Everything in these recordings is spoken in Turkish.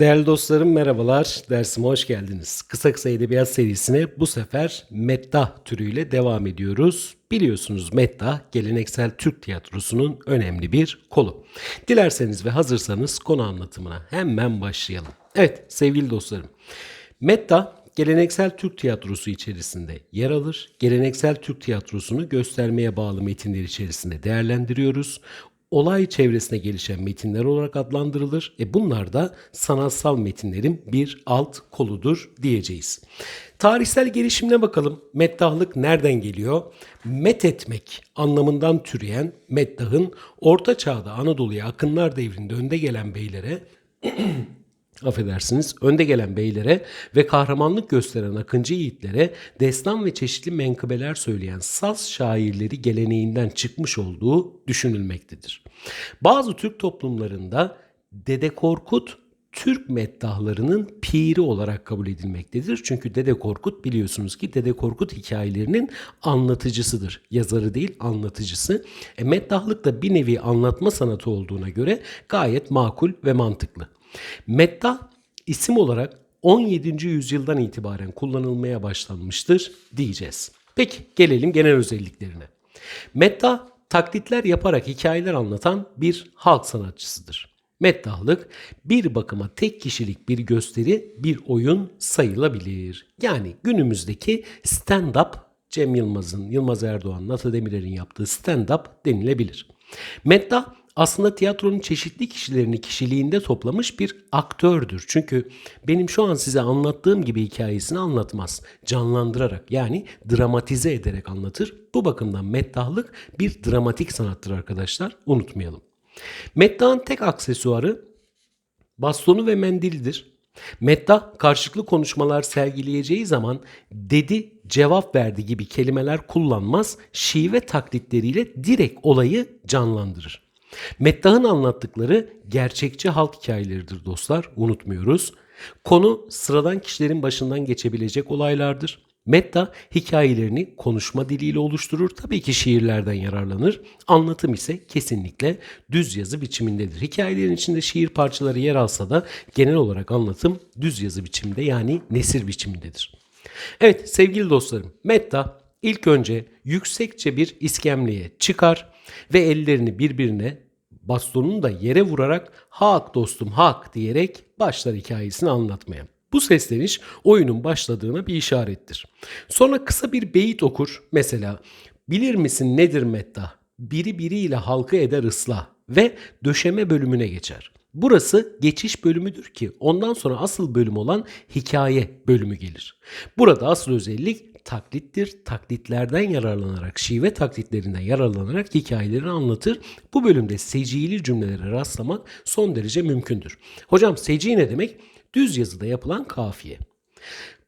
Değerli dostlarım merhabalar. Dersime hoş geldiniz. Kısa kısa edebiyat serisine bu sefer meddah türüyle devam ediyoruz. Biliyorsunuz meddah geleneksel Türk tiyatrosunun önemli bir kolu. Dilerseniz ve hazırsanız konu anlatımına hemen başlayalım. Evet sevgili dostlarım. Meddah geleneksel Türk tiyatrosu içerisinde yer alır. Geleneksel Türk tiyatrosunu göstermeye bağlı metinler içerisinde değerlendiriyoruz olay çevresine gelişen metinler olarak adlandırılır. E bunlar da sanatsal metinlerin bir alt koludur diyeceğiz. Tarihsel gelişimine bakalım. Meddahlık nereden geliyor? Met etmek anlamından türeyen meddahın Orta Çağ'da Anadolu'ya akınlar devrinde önde gelen beylere affedersiniz önde gelen beylere ve kahramanlık gösteren akıncı yiğitlere destan ve çeşitli menkıbeler söyleyen saz şairleri geleneğinden çıkmış olduğu düşünülmektedir. Bazı Türk toplumlarında Dede Korkut Türk meddahlarının piri olarak kabul edilmektedir. Çünkü Dede Korkut biliyorsunuz ki Dede Korkut hikayelerinin anlatıcısıdır. Yazarı değil anlatıcısı. E, meddahlık da bir nevi anlatma sanatı olduğuna göre gayet makul ve mantıklı. Meddah isim olarak 17. yüzyıldan itibaren kullanılmaya başlanmıştır diyeceğiz. Peki gelelim genel özelliklerine. Meddah taklitler yaparak hikayeler anlatan bir halk sanatçısıdır. Meddahlık bir bakıma tek kişilik bir gösteri, bir oyun sayılabilir. Yani günümüzdeki stand-up Cem Yılmaz'ın, Yılmaz Erdoğan, Nata Demirer'in yaptığı stand-up denilebilir. Meddah aslında tiyatronun çeşitli kişilerini kişiliğinde toplamış bir aktördür. Çünkü benim şu an size anlattığım gibi hikayesini anlatmaz. Canlandırarak yani dramatize ederek anlatır. Bu bakımdan meddahlık bir dramatik sanattır arkadaşlar. Unutmayalım. Meddahın tek aksesuarı bastonu ve mendildir. Meddah karşılıklı konuşmalar sergileyeceği zaman dedi, cevap verdi gibi kelimeler kullanmaz, şive taklitleriyle direkt olayı canlandırır. Meddah'ın anlattıkları gerçekçi halk hikayeleridir dostlar, unutmuyoruz. Konu sıradan kişilerin başından geçebilecek olaylardır. Meddah hikayelerini konuşma diliyle oluşturur. Tabii ki şiirlerden yararlanır. Anlatım ise kesinlikle düz yazı biçimindedir. Hikayelerin içinde şiir parçaları yer alsa da genel olarak anlatım düz yazı biçiminde yani nesir biçimindedir. Evet sevgili dostlarım Meddah ilk önce yüksekçe bir iskemleye çıkar ve ellerini birbirine bastonunu da yere vurarak hak dostum hak diyerek başlar hikayesini anlatmaya. Bu sesleniş oyunun başladığına bir işarettir. Sonra kısa bir beyit okur. Mesela bilir misin nedir meddah? Biri biriyle halkı eder ıslah ve döşeme bölümüne geçer. Burası geçiş bölümüdür ki ondan sonra asıl bölüm olan hikaye bölümü gelir. Burada asıl özellik taklittir. Taklitlerden yararlanarak, şive taklitlerinden yararlanarak hikayelerini anlatır. Bu bölümde secili cümlelere rastlamak son derece mümkündür. Hocam seci ne demek? Düz yazıda yapılan kafiye.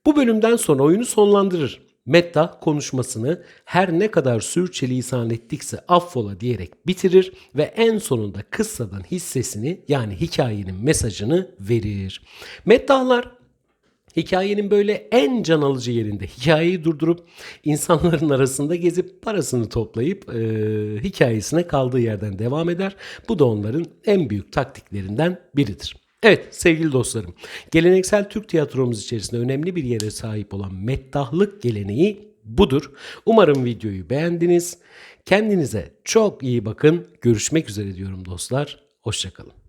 Bu bölümden sonra oyunu sonlandırır. Metta konuşmasını her ne kadar sürçülisan ettikse affola diyerek bitirir ve en sonunda kıssadan hissesini yani hikayenin mesajını verir. Meddahlar hikayenin böyle en can alıcı yerinde hikayeyi durdurup insanların arasında gezip parasını toplayıp e, hikayesine kaldığı yerden devam eder. Bu da onların en büyük taktiklerinden biridir. Evet sevgili dostlarım, geleneksel Türk tiyatromuz içerisinde önemli bir yere sahip olan meddahlık geleneği budur. Umarım videoyu beğendiniz. Kendinize çok iyi bakın. Görüşmek üzere diyorum dostlar. Hoşçakalın.